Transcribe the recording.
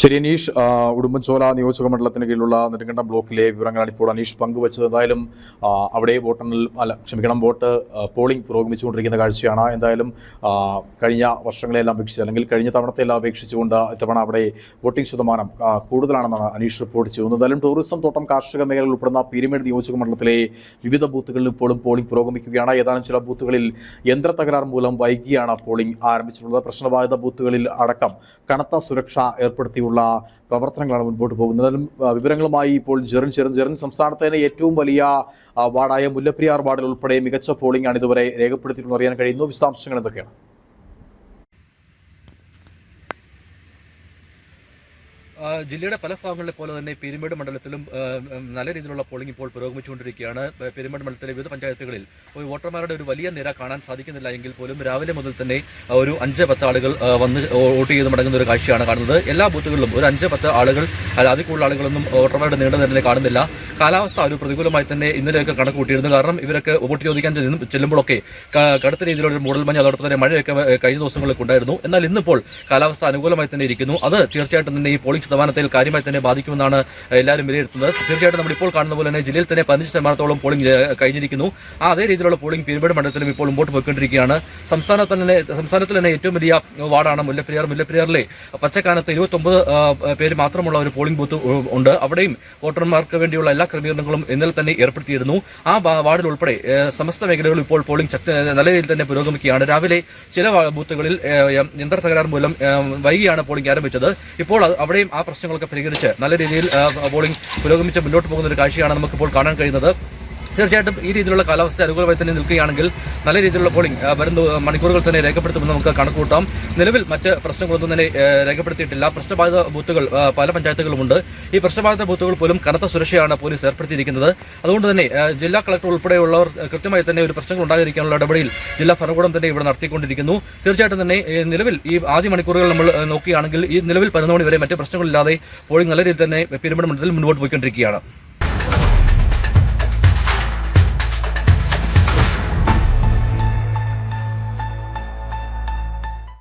ശരി അനീഷ്. ഉടുമ്പൻചോല നിയോജക മണ്ഡലത്തിന് കീഴിലുള്ള നെടുങ്കണ്ടം ബ്ലോക്കിലെ വിവരങ്ങളാണ് ഇപ്പോൾ അനീഷ് പങ്കുവച്ചത്. എന്തായാലും അവിടെ വോട്ടെണ്ണൽ അല്ല ക്ഷമിക്കണം വോട്ട് പോളിംഗ് പുരോഗമിച്ചുകൊണ്ടിരിക്കുന്ന കാഴ്ചയാണ്. എന്തായാലും കഴിഞ്ഞ വർഷങ്ങളെല്ലാം അപേക്ഷിച്ച് അല്ലെങ്കിൽ കഴിഞ്ഞ തവണത്തെല്ലാം അപേക്ഷിച്ചുകൊണ്ട് ഇത്തവണ അവിടെ വോട്ടിംഗ് ശതമാനം കൂടുതലാണെന്നാണ് അനീഷ് റിപ്പോർട്ട് ചെയ്യുന്നത്. എന്തായാലും ടൂറിസം തോട്ടം കാർഷിക മേഖലയിൽ ഉൾപ്പെടുന്ന പീരിമേഡ് നിയോജക മണ്ഡലത്തിലെ വിവിധ ബൂത്തുകളിൽ ഇപ്പോഴും പോളിംഗ് പുരോഗമിക്കുകയാണ്. ഏതാനും ചില ബൂത്തുകളിൽ യന്ത്ര തകരാർ മൂലം വൈകിയാണ് പോളിംഗ് ആരംഭിച്ചിട്ടുള്ളത്. പ്രശ്നബാധിത ബൂത്തുകളിൽ അടക്കം കനത്ത സുരക്ഷ ഏർപ്പെടുത്തിയുള്ള പ്രവർത്തനങ്ങളാണ് മുൻപോട്ട് പോകുന്നത്. വിവരങ്ങളുമായി ഇപ്പോൾ ജെറിൻ ചെറിൻ. ജെറിൻ സംസ്ഥാനത്തെ ഏറ്റവും വലിയ വാർഡായ മുല്ലപ്പെരിയാർ വാർഡിൽ ഉൾപ്പെടെ മികച്ച പോളിംഗ് ആണ് ഇതുവരെ രേഖപ്പെടുത്തിയിട്ടുള്ളത് അറിയാൻ കഴിയുന്നു. വിശദാംശങ്ങൾ എന്തൊക്കെയാണ്? ജില്ലയുടെ പല ഭാഗങ്ങളിലെ പോലെ തന്നെ പെരുമേട് മണ്ഡലത്തിലും നല്ല രീതിയിലുള്ള പോളിംഗ് ഇപ്പോൾ പുരോഗമിച്ചുകൊണ്ടിരിക്കുകയാണ്. പെരുമേട് മണ്ഡലത്തിലെ വിവിധ പഞ്ചായത്തുകളിൽ വോട്ടർമാരുടെ ഒരു വലിയ നിര കാണാൻ സാധിക്കുന്നില്ല എങ്കിൽ പോലും രാവിലെ മുതൽ തന്നെ ഒരു അഞ്ച് പത്ത് ആളുകൾ വന്ന് വോട്ട് ചെയ്ത് മടങ്ങുന്ന ഒരു കാഴ്ചയാണ് കാണുന്നത്. എല്ലാ ബൂത്തുകളിലും ഒരു അഞ്ച് പത്ത് ആളുകൾ അല്ല, അതിൽ കൂടുതൽ ആളുകളൊന്നും വോട്ടർമാരുടെ നീണ്ട നിരയിൽ കാണുന്നില്ല. കാലാവസ്ഥ ഒരു പ്രതികൂലമായി തന്നെ ഇന്നലെയൊക്കെ കണക്ക് കൂട്ടിയിരുന്നു. കാരണം ഇവരൊക്കെ വോട്ട് ചോദിക്കാൻ ചെല്ലും- ചെല്ലുമ്പോഴൊക്കെ കടുത്ത രീതിയിലുള്ള ഒരു മൂടൽമഞ്ഞ് അതോടൊപ്പം തന്നെ മഴയൊക്കെ കഴിഞ്ഞ ദിവസങ്ങളിലൊക്കെ ഉണ്ടായിരുന്നു. എന്നാൽ ഇന്നിപ്പോൾ കാലാവസ്ഥ അനുകൂലമായി തന്നെ ഇരിക്കുന്നു. അത് തീർച്ചയായിട്ടും തന്നെ ഈ പോളിംഗ് ശതമാനത്തിൽ കാര്യമായി തന്നെ ബാധിക്കുമെന്നാണ് എല്ലാവരും വിലയിരുത്തുന്നത്. തീർച്ചയായിട്ടും നമ്മൾ ഇപ്പോൾ കാണുന്ന പോലെ തന്നെ ജില്ലയിൽ തന്നെ പതിനഞ്ച് ശതമാനത്തോളം പോളിംഗ് കഴിഞ്ഞിരിക്കുന്നു. ആ അതേ രീതിയിലുള്ള പോളിംഗ് പീരുമേട് മണ്ഡലത്തിലും ഇപ്പോൾ മുമ്പോട്ട് പോയിക്കൊണ്ടിരിക്കുകയാണ്. സംസ്ഥാനത്ത് തന്നെ സംസ്ഥാനത്തിൽ തന്നെ ഏറ്റവും വലിയ വാർഡാണ് മുല്ലപ്പെരിയാർ. മുല്ലപ്പെരിയാറിലെ പച്ചക്കാനത്ത് ഇരുപത്തൊമ്പത് പേര് മാത്രമുള്ള ഒരു പോളിംഗ് ബൂത്ത് ഉണ്ട്. അവിടെയും വോട്ടർമാർക്ക് വേണ്ടിയുള്ള എല്ലാ ക്രമീകരണങ്ങളും ഇന്നലെ തന്നെ ഏർപ്പെടുത്തിയിരുന്നു. ആ വാർഡിൽ ഉൾപ്പെടെ സമസ്ത മേഖലകളിൽ ഇപ്പോൾ പോളിംഗ് നല്ല രീതിയിൽ തന്നെ പുരോഗമിക്കുകയാണ്. രാവിലെ ചില ബൂത്തുകളിൽ യന്ത്ര തകരാർ മൂലം വൈകിയാണ് പോളിംഗ് ആരംഭിച്ചത്. ഇപ്പോൾ അവിടെയും ആ പ്രശ്നങ്ങളൊക്കെ പരിഹരിച്ച് നല്ല രീതിയിൽ ബോളിംഗ് പുരോഗമിച്ച് മുന്നോട്ട് പോകുന്ന ഒരു കാഴ്ചയാണ് നമുക്കിപ്പോൾ കാണാൻ കഴിയുന്നത്. തീർച്ചയായിട്ടും ഈ രീതിയിലുള്ള കാലാവസ്ഥ അനുകൂലമായി തന്നെ നിൽക്കുകയാണെങ്കിൽ നല്ല രീതിയിലുള്ള പോളിംഗ് വരും മണിക്കൂറുകൾ തന്നെ രേഖപ്പെടുത്തുമെന്ന് നമുക്ക് കണക്കൂട്ടാം നിലവിൽ മറ്റ് പ്രശ്നങ്ങളൊന്നും തന്നെ രേഖപ്പെടുത്തിയിട്ടില്ല. പ്രശ്നബാധിത ബൂത്തുകൾ പല പഞ്ചായത്തുകളുമുണ്ട്. ഈ പ്രശ്നബാധിത ബൂത്തുകൾ പോലും കനത്ത സുരക്ഷയാണ് പോലീസ് ഏർപ്പെടുത്തിയിരിക്കുന്നത്. അതുകൊണ്ട് തന്നെ ജില്ലാ കളക്ടർ ഉൾപ്പെടെയുള്ളവർ കൃത്യമായി തന്നെ ഒരു പ്രശ്നങ്ങൾ ഉണ്ടാകാതിരിക്കാനുള്ള ഇടപെടിയിൽ ജില്ലാ ഭരണകൂടം തന്നെ ഇവിടെ നടത്തിക്കൊണ്ടിരിക്കുന്നു. തീർച്ചയായിട്ടും തന്നെ നിലവിൽ ഈ ആദ്യ മണിക്കൂറുകൾ നമ്മൾ നോക്കുകയാണെങ്കിൽ ഈ നിലവിൽ പതിനൊന്ന് മണി വരെ മറ്റ് പ്രശ്നങ്ങളില്ലാതെ പോളിംഗ് നല്ല രീതിയിൽ തന്നെ പെരുമ്പട മണ്ഡലത്തിൽ മുന്നോട്ട് പോയിക്കൊണ്ടിരിക്കുകയാണ്.